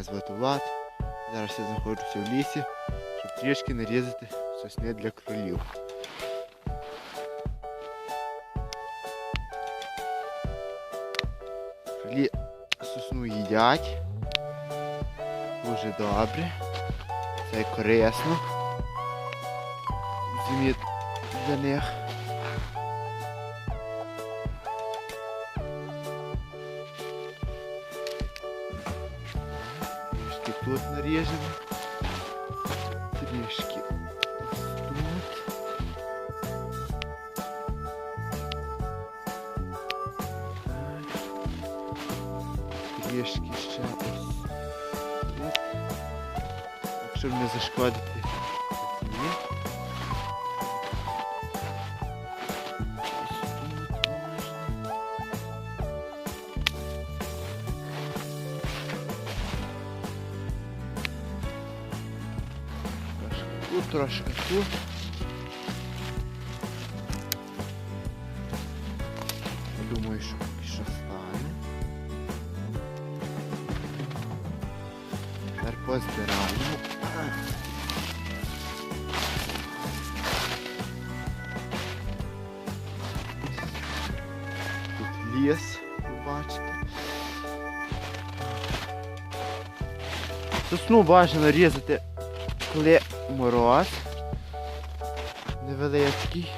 Мене звати Влад. Зараз я знаходжуся в лісі, щоб трішки нарізати сосни для кролів. Кролі сосну їдять. Дуже добре. Це корисно. в для них. Тут наріжемо. Трішки тут. Так. Ще ось тут. Щоб не зашкодити. Тут, трошки тут. Думаю, що поки що стане. Тепер позбираємо. Тут ліс, бачите. Сосну бажано різати, коли мороз невеличкий.